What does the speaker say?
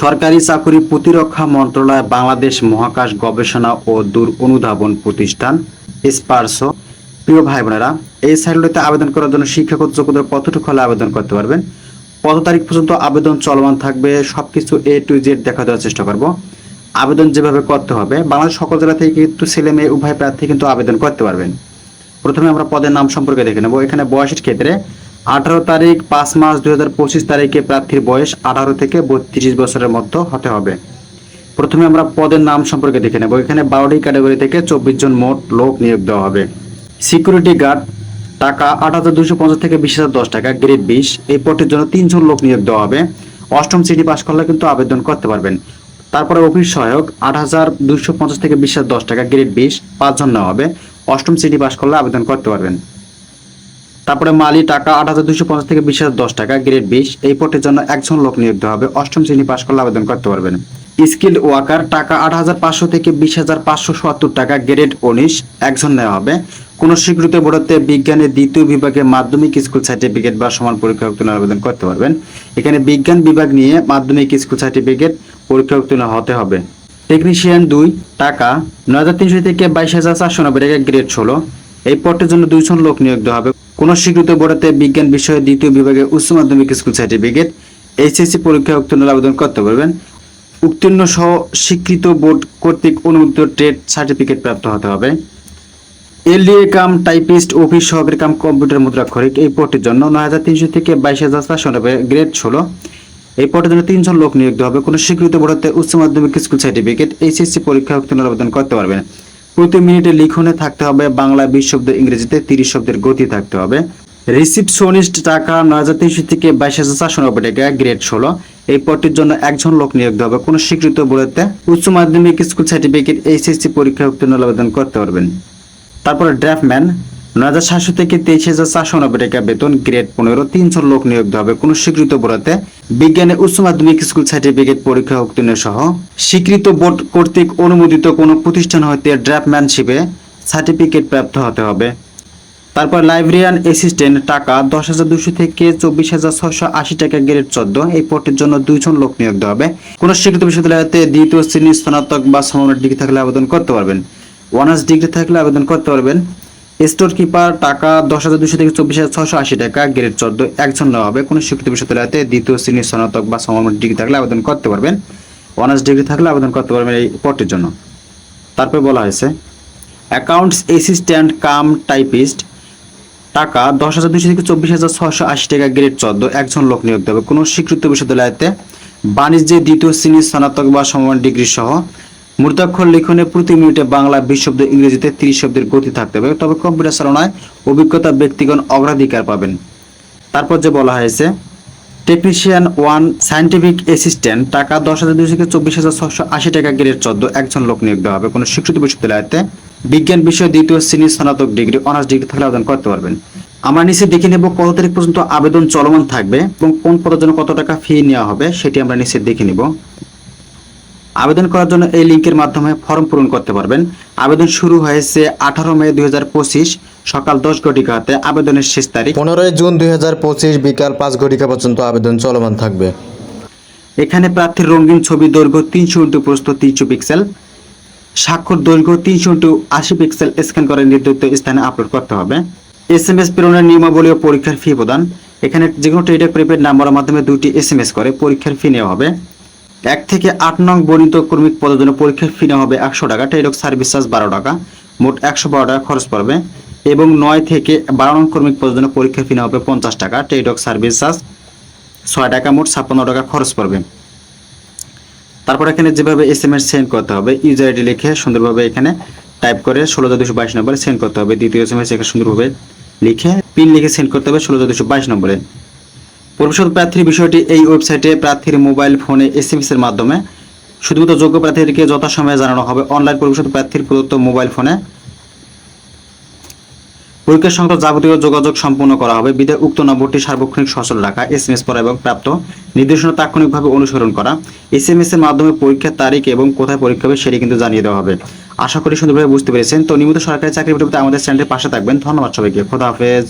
সরকারি চাকরি প্রতিরক্ষা মন্ত্রণালয় বাংলাদেশ মহাকাশ গবেষণা ও দূর অনুধাবন প্রতিষ্ঠান, স্পার্সো। প্রিয় ভাই বোনেরা এই সাইটগুলোতে আবেদন করার জন্য শিক্ষাগত যোগ্যতা কতটুকু হলে আবেদন করতে পারবেন, কত তারিখ পর্যন্ত আবেদন চলমান থাকবে, সবকিছু এ টু জেড দেখা দেওয়ার চেষ্টা করব। আবেদন যেভাবে করতে হবে, বাংলাদেশ সকল জেলা থেকে কিন্তু ছেলে মেয়ে, উভয় প্রার্থী কিন্তু আবেদন করতে পারবেন। প্রথমে আমরা পদের নাম সম্পর্কে দেখে নেব। এখানে বয়সের ক্ষেত্রে আঠারো তারিখ পাঁচ মাস দুই হাজার পঁচিশ তারিখে প্রার্থীর বয়স আঠারো থেকে বত্রিশ বছরের মধ্যে হতে হবে। প্রথমে আমরা পদের নাম সম্পর্কে দেখে নেব। এখানে বারোটি ক্যাটাগরি থেকে চব্বিশ জন মোট লোক নিয়োগ দেওয়া হবে। সিকিউরিটি গার্ড, টাকা আট হাজার দুশো পঞ্চাশ থেকে বিশ হাজার দশ টাকা, গ্রেড বিশ। এই পদটির জন্য তিনজন লোক নিয়োগ দেওয়া হবে। অষ্টম শ্রেণি পাশ করলে কিন্তু আবেদন করতে পারবেন। তারপরে অফিস সহায়ক আট হাজার দুশো পঞ্চাশ থেকে বিশ হাজার দশ টাকা, গ্রেড বিশ পাঁচজন নেওয়া হবে। অষ্টম শ্রেণি পাশ করলে আবেদন করতে পারবেন। তারপরে মালি টাকা আট হাজার দুশো পঞ্চাশ থেকে বিশ হাজার দশ টাকা, গ্রেড বিশ এই পটের জন্য একজন লোক নিয়োগ দেওয়া হবে। অষ্টম শ্রেণি পাশ করলে আবেদন করতে পারবেন। স্কিল্ড ওয়ার্কার, টাকা আট হাজার পাঁচশো থেকে বিশ হাজার পাঁচশো সত্তর টাকা, গ্রেড উনিশ। একজন নেওয়া হবে। কোন স্বীকৃত বোর্ডতে বিজ্ঞানের দ্বিতীয় বিভাগে মাধ্যমিক স্কুল সার্টিফিকেট বা সমান পরীক্ষা উত্তীর্ণ আবেদন করতে পারবেন। এখানে বিজ্ঞান বিভাগ নিয়ে মাধ্যমিক স্কুল সার্টিফিকেট পরীক্ষা উত্তীর্ণ হতে হবে। টেকনিশিয়ান দুই, টাকা নয় হাজার তিনশো থেকে বাইশ হাজার চারশো নব্বই টাকা, গ্রেড ষোলো। এই পদটির জন্য দুইজন লোক নিয়োগ দেওয়া হবে। কোন স্বীকৃত বোর্ডতে বিজ্ঞান বিষয়ে দ্বিতীয় বিভাগে উচ্চ মাধ্যমিক স্কুল সার্টিফিকেট, এইচএসসি পরীক্ষা উত্তীর্ণ আবেদন করতে পারবেন। উত্তীর্ণ সহ স্বীকৃত বোর্ড কর্তৃক অনুমোদিত ট্রেড সার্টিফিকেট প্রাপ্ত হতে হবে। এলডিএ কাম টাইপিস্ট অফিস সহকারী কাম কম্পিউটার মুদ্রাক্ষরিক, এই পদটির জন্য নয় হাজার তিনশো থেকে বাইশ হাজার চারশো নব্বই গ্রেড ষোলো। এই পদের জন্য তিনজন লোক নিয়োগ হবে। কোনো স্বীকৃত বোর্ডতে উচ্চ মাধ্যমিক স্কুল সার্টিফিকেট, এইচএসসি পরীক্ষা উত্তীর্ণ আবেদন করতে পারবেন। প্রতি মিনিটে লিখনে থাকতে হবে, বাংলা বিশ শব্দ ইংরেজিতে তিরিশ শব্দের গতি থাকতে হবে। রিসিপশনিস্ট টাকা নয় হাজার তিনশো থেকে বাইশ হাজার চারশো নব্বই টাকা, গ্রেড ষোলো। এই পদটির জন্য একজন লোক নিয়োগ দেওয়া হবে। কোনো স্বীকৃত বলেতে উচ্চ মাধ্যমিক স্কুল সার্টিফিকেট, এইচএসসি পরীক্ষায় উত্তীর্ণ আবেদন করতে পারবেন। তারপরে ড্রাফটম্যান নয় সাতশো থেকে তেইশ হাজার চারশো নব্বই টাকা বেতন গ্রেড পনেরো, তিনশো লোক নিয়োগ হবে। স্বীকৃত বিজ্ঞানে উচ্চ মাধ্যমিক স্কুল সার্টিফিকেট পরীক্ষা উত্তীর্ণ সহ স্বীকৃত বোর্ড কর্তৃক অনুমোদিত কোনো প্রতিষ্ঠান হতে ড্রাফটম্যানশিপে সার্টিফিকেট প্রাপ্ত হতে হবে। তারপর লাইব্রেরিয়ান অ্যাসিস্ট্যান্ট টাকা দশ হাজার দুশো থেকে চব্বিশ হাজার ছশো আশি টাকা গ্রেড চোদ্দ। এই পদটির জন্য দুইজন লোক নিয়োগ দেওয়া হবে। কোনো স্বীকৃত বিশ্ববিদ্যালয়তে দ্বিতীয় শ্রেণি স্নাতক বা সমানের ডিগ্রি থাকলে আবেদন করতে পারবেন। অনার্স ডিগ্রি থাকলে আবেদন করতে পারবেন। স্টোর কিপার টাকা দশ হাজার দুশো থেকে চব্বিশ হাজার ছশো আশি টাকা গ্রেড চোদ্দ, একজন নেওয়া হবে। কোনো স্বীকৃত বিশ্ববিদ্যালয়তে দ্বিতীয় শ্রেণি, স্নাতক বা সমানের ডিগ্রি থাকলে আবেদন করতে পারবেন। অনার্স ডিগ্রি থাকলে আবেদন করতে পারবেন এই পদটির জন্য। তারপর বলা হয়েছে অ্যাকাউন্টস অ্যাসিস্ট্যান্ট কাম টাইপিস্ট টাকা দশ হাজার দুশো থেকে চব্বিশ হাজার ছশো আশি টাকা গ্রেড চোদ্দ, একজন লোক নিয়োগ দেবে। কোনো স্বীকৃত বিশ্ববিদ্যালয়তে বাণিজ্যে দ্বিতীয় শ্রেণির স্নাতক বা সমান ডিগ্রি সহ মূর্তাক্ষর লিখনে প্রতি মিনিটে বাংলা বিশ শব্দ, ইংরেজিতে তিরিশ শব্দের গতি থাকতে হবে তবে কম্পিউটার চালনায় অভিজ্ঞতা ব্যক্তিগণ অগ্রাধিকার পাবেন। তারপর যে বলা হয়েছে, টেকনিশিয়ান ওয়ান সায়েন্টিফিক অ্যাসিস্ট্যান্ট, টাকা দশ হাজার দুশো থেকে চব্বিশ হাজার ছশো আশি টাকা গ্রেড চোদ্দ একজন লোক নিয়োগ দেওয়া হবে। কোনো স্বীকৃত বিশ্ববিদ্যালয়তে বিজ্ঞান বিষয়ে, দ্বিতীয় শ্রেণির স্নাতক ডিগ্রি, অনার্স ডিগ্রি থাকলে আবেদন করতে পারবেন। আমরা নিচে দেখে নেব কত তারিখ পর্যন্ত আবেদন চলমান থাকবে এবং কোন পদের জন্য কত টাকা ফি নেওয়া হবে, সেটি আমরা নিচে দেখে নিব। আবেদন করার জন্য এই লিঙ্কের মাধ্যমে ফর্ম পূরণ করতে পারবেন। আবেদন শুরু হয়েছে আঠারো মে দুই সকাল দশ ঘটিকাতে আবেদনের শেষ তারিখ পনেরোই জুন দুই বিকাল পাঁচ ঘটিকা পর্যন্ত আবেদন চলমান থাকবে। এখানে প্রার্থীর রঙিন ছবি দৈর্ঘ্য তিনশো ইন্টু প্রস্থ তিনশো পিক্সেল। স্বাক্ষর দৈর্ঘ্য তিনশো ইন্টু আশি পিক্সেল স্ক্যান করে নির্ধারিত স্থানে আপলোড করতে হবে। এস এম এস প্রেরণের নিয়মাবলী ও পরীক্ষার ফি প্রদান। এখানে যে কোনো টেলিটক প্রিপেড নাম্বারের মাধ্যমে দুটি এস এম এস করে পরীক্ষার ফি নেওয়া হবে। এক থেকে আট নং বর্ণিত কর্মিক পদের জন্য পরীক্ষার ফি নেওয়া হবে একশো টাকা। টেলিটক সার্ভিস চার্জ বারো টাকা। মোট একশো বারো টাকা খরচ পড়বে। এবং নয় থেকে বারো নং কর্মিক পদের জন্য পরীক্ষার ফি নেওয়া হবে পঞ্চাশ টাকা। টেলিটক সার্ভিস চার্জ ছয় টাকা, মোট ছাপ্পান্ন টাকা খরচ পড়বে। তারপর এখানে যেভাবে এস এম এস সেন্ড করতে হবে ইউজার আইডি লিখে সুন্দরভাবে এখানে টাইপ করে ষোলো হাজার দুশো বাইশ নম্বরে সেন্ড করতে হবে। দ্বিতীয় এস এম এস এখানে সুন্দরভাবে লিখে পিন লিখে সেন্ড করতে হবে ষোলো হাজার দুশো বাইশ নম্বরে। পরিষদ প্রার্থীর বিষয়টি এই ওয়েবসাইটে প্রার্থীর মোবাইল ফোনে এস এম এর মাধ্যমে। শুধুমাত্র যোগ্য প্রার্থীদেরকে যথাসময়ে জানানো হবে। অনলাইন পরিষদ প্রার্থীর প্রদত্ত মোবাইল ফোনে পরীক্ষা সংক্রান্ত যাবতীয় যোগাযোগ সম্পূর্ণ করা হবে। বিধায় উক্ত নম্বরটি সার্বক্ষণিক সচল রাখা এস এম এস পড়া এবং প্রাপ্ত নির্দেশনা তাৎক্ষণিকভাবে অনুসরণ করা। এস এম এস এর মাধ্যমে পরীক্ষার তারিখ এবং কোথায় পরীক্ষা হবে সেটি কিন্তু জানিয়ে দেওয়া হবে। আশা করি সুন্দরভাবে বুঝতে পেরেছেন। তো নিয়মিত সরকারি চাকরি আমাদের চ্যানেলের পাশে থাকবেন। ধন্যবাদ সবাইকে। খোদা হাফেজ।